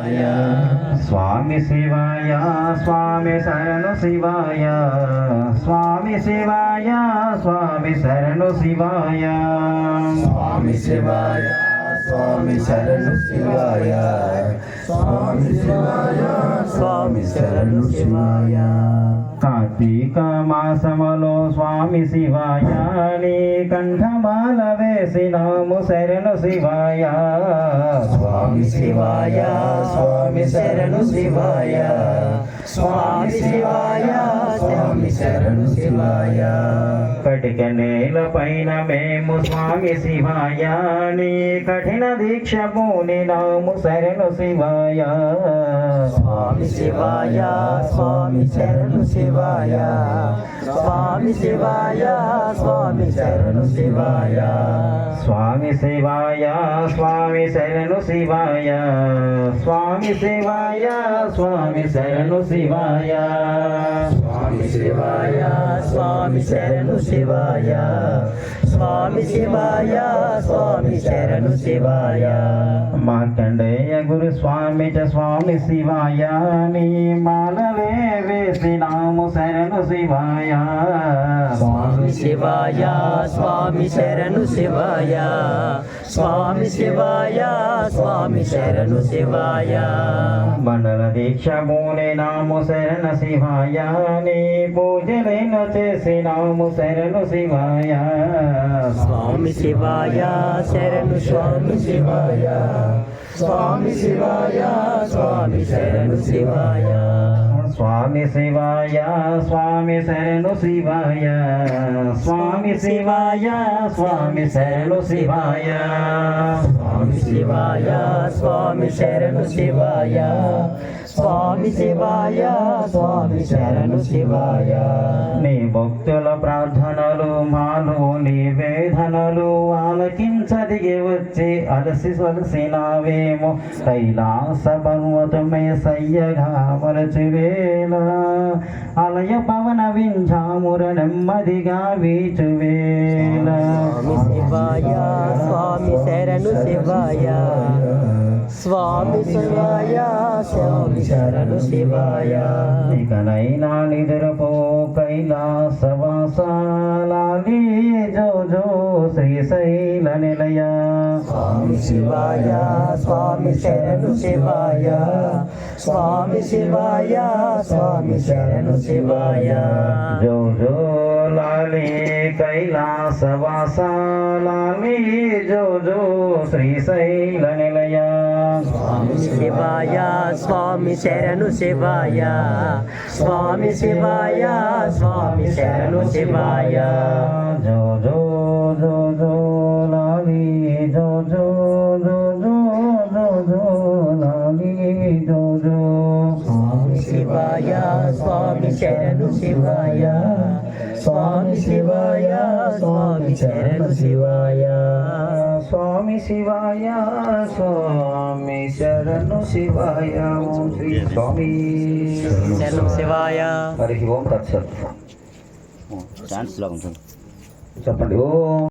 స్వామి శివాయ స్వామి శరణు శివాయ స్వామి శివాయ స్వామి శరణు శివాయ. స్వామి శివాయ స్వామి శరణు శివాయ స్వామి శివాయ స్వామి శరణు శివాయ. కార్తీక మాసములో స్వామి శివాయ నీ కంఠమాల వేసినాము శరణు శివాయ. స్వామి శివాయ స్వామి శరణు శివాయ. స్వామి శివాయ స్వామి శరణు శివాయ. కటిక నేల పైన మేము స్వామి శివాయ. నీ కఠిన దీక్ష పూనినాము శరణు శివాయ. స్వామి శివాయ స్వామి శరణు శివాయ. స్వామి శివాయ స్వామి శరణు శివాయ. స్వామి శివాయ స్వామి శరణు శివాయ. స్వామి శివాయ స్వామి శరణు శివాయ. స్వామి శివాయ స్వామి శరణు శివాయ. స్వామి శివాయ స్వామి శరణు శివాయ. మార్కండేయ గురు స్వామి చ స్వామి శివాయ. నీ మాలవే వేసినాము శరణు శివాయ. స్వామి శివాయ స్వామి శరణు శివాయ. స్వామి శివాయ స్వామి శరణు శివాయ. మండల దీక్ష నాము శరణ శివాయ. నీ పూజలైన చేసినాము శరణు శివాయ. స్వామి శివాయ శరణు స్వామి శివాయ. స్వామి శివాయ స్వామి శరణు శివాయ. స్వామి శివాయ స్వామి శరణు శివాయ. స్వామి శివాయ స్వామి శరణు శివాయ. స్వామి శివాయ స్వామి శరణు శివాయ. స్వామి శివాయ స్వామి శరణు శివాయ. నీ భక్తుల ప్రార్థనలు మాలు నీ వేదనలు ఆలకించదిగి వచ్చి అలసి సొలసినావేమో కైలాస పర్వతమే సయ్యగా మరచి వేళ. అలయ పవన వింజాముర నెమ్మదిగా శివాయ స్వామి శరణు శివాయ. స్వామి శివాయ స్వామి శరణు శివాయ. ఇకనైనా నిదురపో కైలాసవాసాలి జో జో శ్రీశైల నిలయ. స్వామి శివాయ స్వామి శరణు శివాయ. స్వామి శివాయ స్వామి శరణు శివాయ. జో జో లాలి కైలాసవాసాలి జో జో శ్రీశైల నిలయ. శివాయ స్వామి శరణు శివాయ. స్వామి శివాయ స్వామి శరణు శివాయ. జో జో జో జో లాలి జో జో జో జో జో జో లాలి జో జో. స్వామి శివాయ స్వామి శరణు శివాయ. స్వామి శివాయ స్వామి శరణు శివాయ. స్వామి శివాయ స్వామి శరణు శివాయ ఓం శ్రీ స్వామి. శరణు శివాయ. హరి ఓం తత్సత్ ఛాన్స్ లాగా ఉంటుంది. చెప్పండి ఓం.